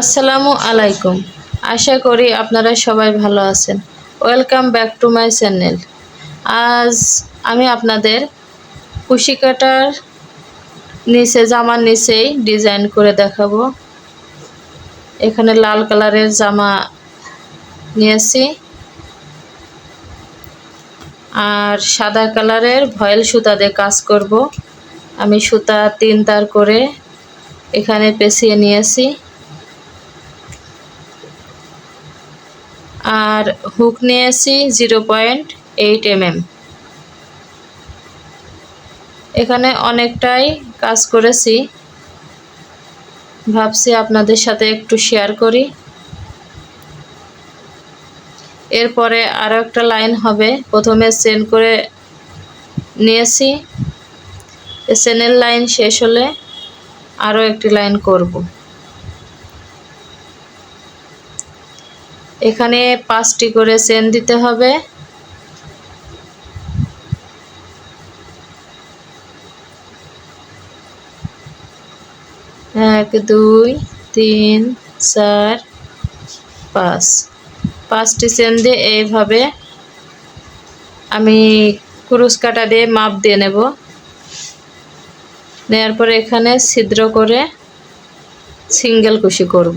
আসসালামু আলাইকুম। আশা করি আপনারা সবাই ভালো আছেন। Welcome back to my channel আজ আমি আপনাদের কুশি কাটার নিচে, জামার নিচেই ডিজাইন করে দেখাবো। এখানে লাল কালারের জামা নিয়েছি। আর সাদা কালারের ভয়েল সুতা দিয়ে কাজ করব। আমি সুতা তিন তার করে এখানে পেঁচিয়ে নিয়েছি। আর হুক নিয়েছি জিরো পয়েন্ট এইট এমএম এখানে অনেকটাই কাজ করেছি। ভাবছি আপনাদের সাথে একটু শেয়ার করি। এরপরে আরও একটা লাইন হবে, প্রথমে সেন্ড করে নিয়েছি। সেনের লাইন শেষ হলে আরও একটি লাইন করব। এখানে পাঁচটি করে চেন দিতে হবে। এক, দুই, তিন, চার, পাঁচ। পাঁচটি চেন দিয়ে এইভাবে আমি ক্রুশ কাটা দিয়ে মাপ দিয়ে নেব। নেওয়ার পরে এখানে ছিদ্র করে সিঙ্গেল কুশি করব।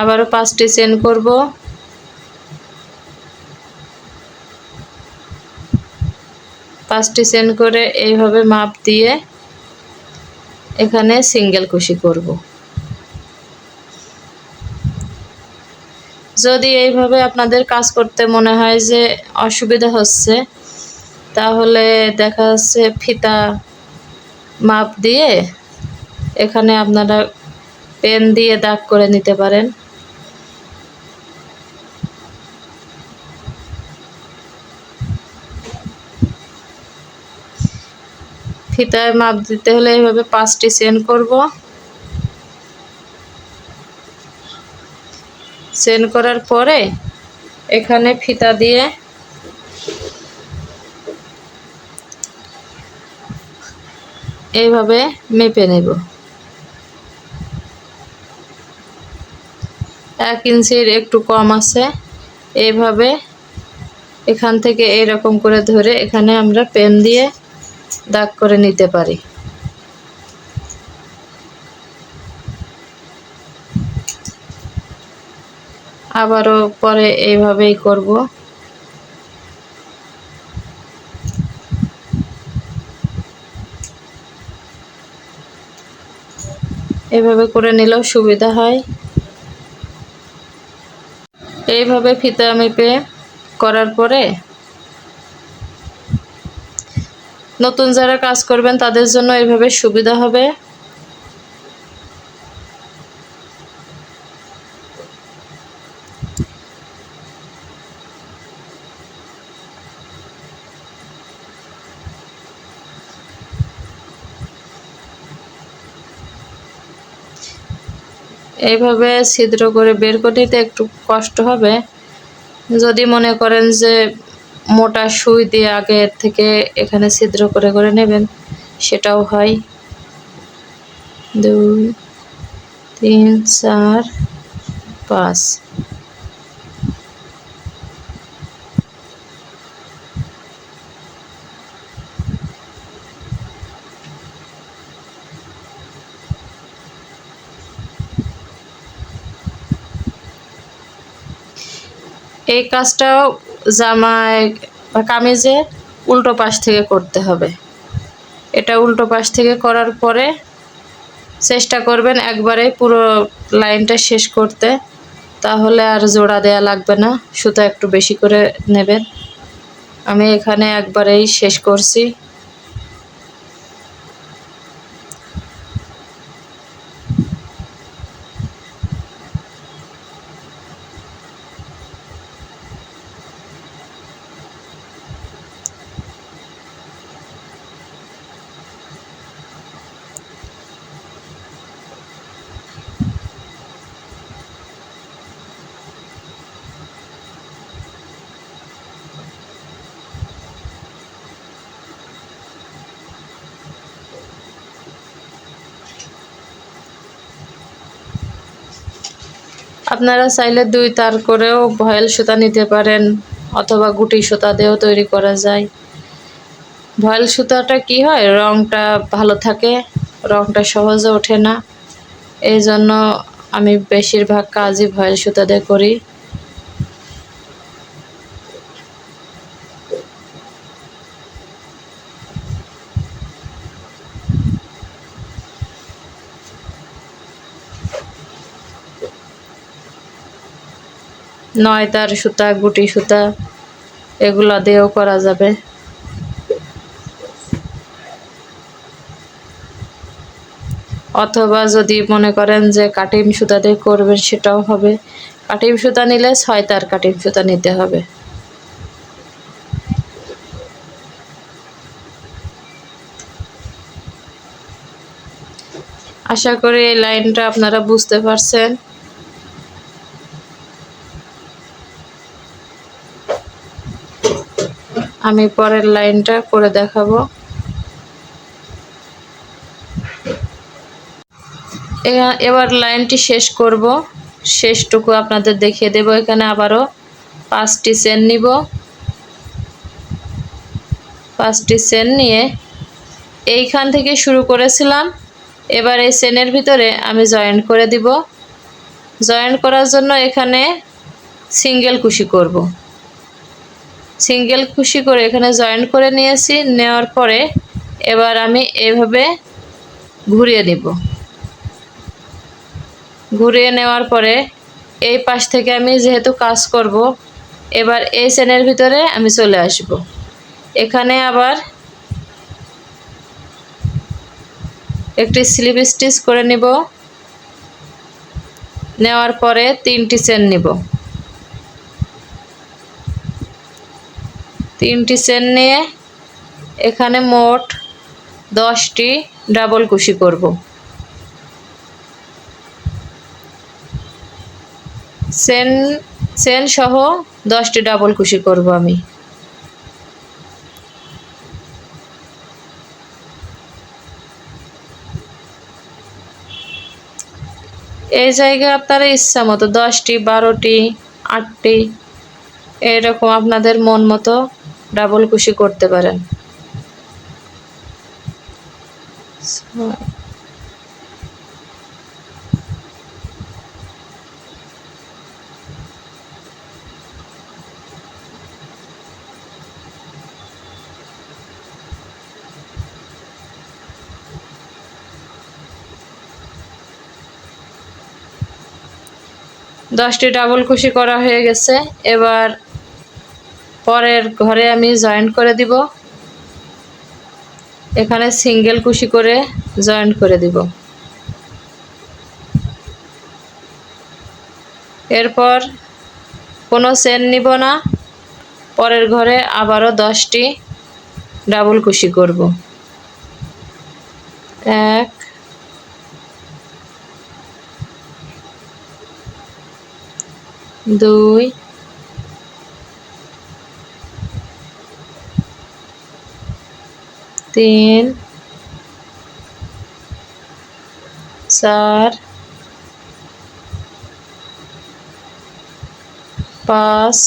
আবারও পাঁচটি চেন করব। পাঁচটি চেন করে এইভাবে মাপ দিয়ে এখানে সিঙ্গেল কুশি করব। যদি এইভাবে আপনাদের কাজ করতে মনে হয় যে অসুবিধা হচ্ছে, তাহলে দেখা যাচ্ছে ফিতা মাপ দিয়ে এখানে আপনারা পেন দিয়ে দাগ করে নিতে পারেন। ফিতায় মাপ দিতে হলে এইভাবে পাঁচটি চেন করব। চেন করার পরে এখানে ফিতা দিয়ে এইভাবে মেপে নেব। এক ইঞ্চির একটু কম আছে। এইভাবে এখান থেকে এরকম করে ধরে এখানে আমরা পেন দিয়ে দাগ করে নিতে পারি। আবারও পরে এইভাবেই করব। এভাবে করে নিলেও সুবিধা হয়। এইভাবে ফিতা মেপে করার পরে নতুন যারা কাজ করবেন, তাদের জন্য এইভাবে সুবিধা হবে। এইভাবে ছিদ্র করে বের করতে একটু কষ্ট হবে। যদি মনে করেন যে মোটা সুই দিয়ে আগে থেকে এখানে ছিদ্র করে করে নেবেন। সেটাও হয়। দুই, তিন, চার, পাঁচ। এই কাজটাও জামায় বা কামিজে উল্টো পাশ থেকে করতে হবে। এটা উল্টো পাশ থেকে করার পরে চেষ্টা করবেন একবারে পুরো লাইনটা শেষ করতে। তাহলে আর জোড়া দেয়া লাগবে না, সুতা একটু বেশি করে নেবেন। আমি এখানে একবারেই শেষ করছি। আপনারা চাইলে দুই তার করেও ভয়েল সুতা নিতে পারেন অথবা গুটি সুতা দিয়েও তৈরি করা যায়। ভয়েল সুতাটা কি হয়? রংটা ভালো থাকে, রংটা সহজে ওঠে না। এই জন্য আমি বেশিরভাগ কাজই ভয়েল সুতা দিয়ে করি। নয় তার সুতা, গুটি সুতা, এগুলো দিয়েও করা যাবে। অথবা যদি মনে করেন যে কাটিম সুতা দিয়ে করবেন, সেটাও হবে। কাটিম সুতা নিলে ছয় তার কাটিম সুতা নিতে হবে। আশা করি এই লাইনটা আপনারা বুঝতে পারছেন। আমি পরের লাইনটা করে দেখাবো। এবার লাইনটি শেষ করব। শেষটুকু আপনাদের দেখিয়ে দেব। এখানে আবারও পাঁচটি চেন নিব। পাঁচটি চেন নিয়ে এইখান থেকে শুরু করেছিলাম। এবার এই চেনের ভিতরে আমি জয়েন্ট করে দিব। জয়েন্ট করার জন্য এখানে সিঙ্গেল কুশি করব। সিঙ্গেল খুশি করে এখানে জয়েন করে নিয়েছি, নেওয়ার পরে এবার আমি এভাবে ঘুরিয়ে দিব ঘুরিয়ে নেওয়ার পরে এই পাশ থেকে আমি যেহেতু কাজ করব, এবার এই চেনের ভিতরে আমি চলে আসব। এখানে আবার একটি স্লিপ স্টিচ করে নিব। নেওয়ার পরে তিনটি চেন নিব। তিনটি চেন নিয়ে এখানে মোট দশটি ডাবল কুশি করব। চেন চেন সহ দশটি ডাবল কুশি করব আমি। এই জায়গায় আপনারা ইচ্ছা মতো দশটি, বারোটি, আটটি, এরকম আপনাদের মন মতো ডাবল কুশি করতে পারেন। দশটি ডাবল কুশি করা হয়ে গেছে। এবার পরের ঘরে আমি জয়েন্ট করে দিব। এখানে সিঙ্গেল কুশি করে জয়েন্ট করে দিব। এরপর কোনো চেন নিব না। পরের ঘরে আবারও দশটি ডাবল কুশি করব। এক, দুই তিন চার পাঁচ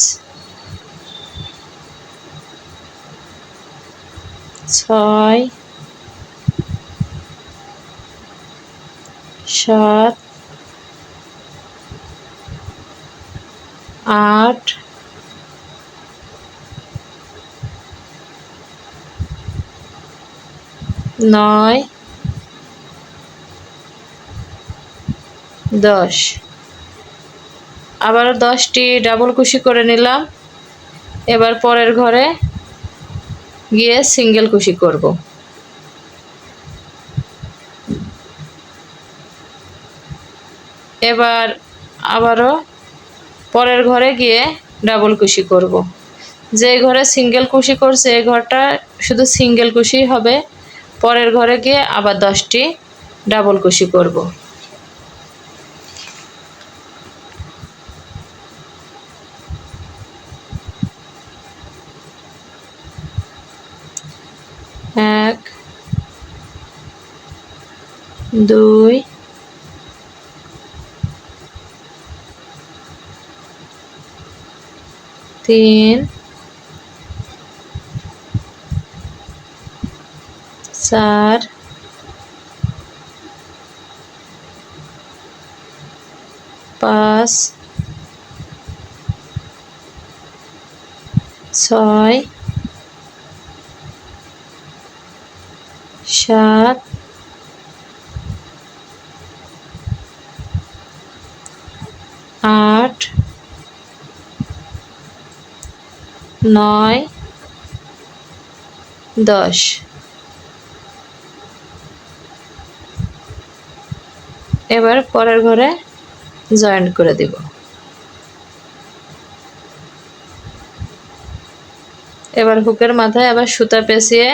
ছয় সাত আট নয়, দশ। আবার দশটি ডাবল কুশি করে নিলাম। এবার পরের ঘরে গিয়ে সিঙ্গেল কুশি করব। এবার আবারও পরের ঘরে গিয়ে ডাবল কুশি করব। যে ঘরে সিঙ্গেল কুশি করছে, এই ঘরটা শুধু সিঙ্গেল কুশি হবে। পরের ঘরে গিয়ে আবার দশটি ডাবল কুশি করব। এক দুই তিন চার পাঁচ ছয় সাত আট নয় দশ। এবার পরের ঘরে জয়েন্ট করে দিব। এবার হুকের মাথায় আবার সুতা পেঁচিয়ে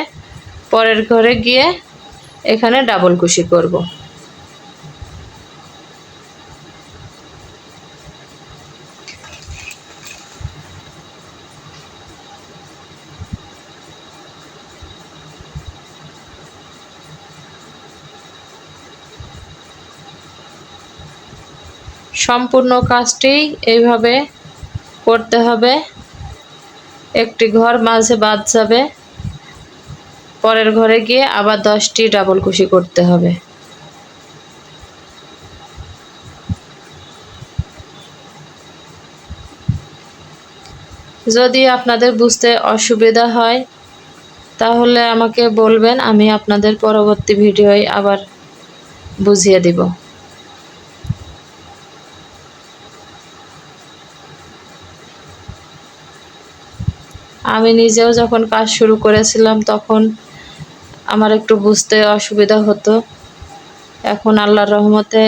পরের ঘরে গিয়ে এখানে ডাবল কুশি করব। সম্পূর্ণ কাজটি এইভাবে করতে হবে। একটি ঘর মাঝে বাদ যাবে। পরের ঘরে গিয়ে আবার দশটি ডাবল কুশি করতে হবে। যদি আপনাদের বুঝতে অসুবিধা হয়, তাহলে আমাকে বলবেন, আমি আপনাদের পরবর্তী ভিডিওয় আবার বুঝিয়ে দিব। আমি নিজেও যখন কাজ শুরু করেছিলাম, তখন আমার একটু বুঝতে অসুবিধা হতো। এখন আল্লাহর রহমতে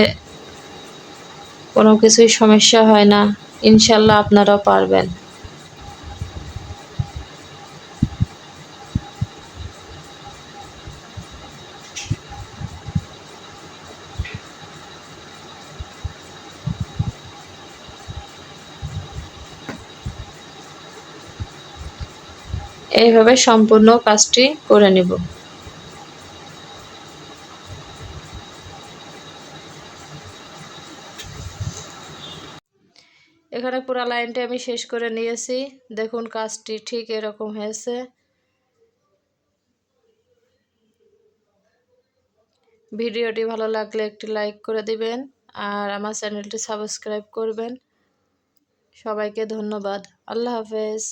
কোনো কিছুই সমস্যা হয় না। ইনশাল্লাহ আপনারা পারবেন। এইভাবে সম্পূর্ণ কাজটি করে নিব। এখানে পুরো লাইনটি আমি শেষ করে নিয়েছি। দেখুন কাজটি ঠিক এরকম হয়েছে। ভিডিওটি ভালো লাগলে একটি লাইক করে দিবেন আর আমার চ্যানেলটি সাবস্ক্রাইব করবেন। সবাইকে ধন্যবাদ। আল্লাহ হাফেজ।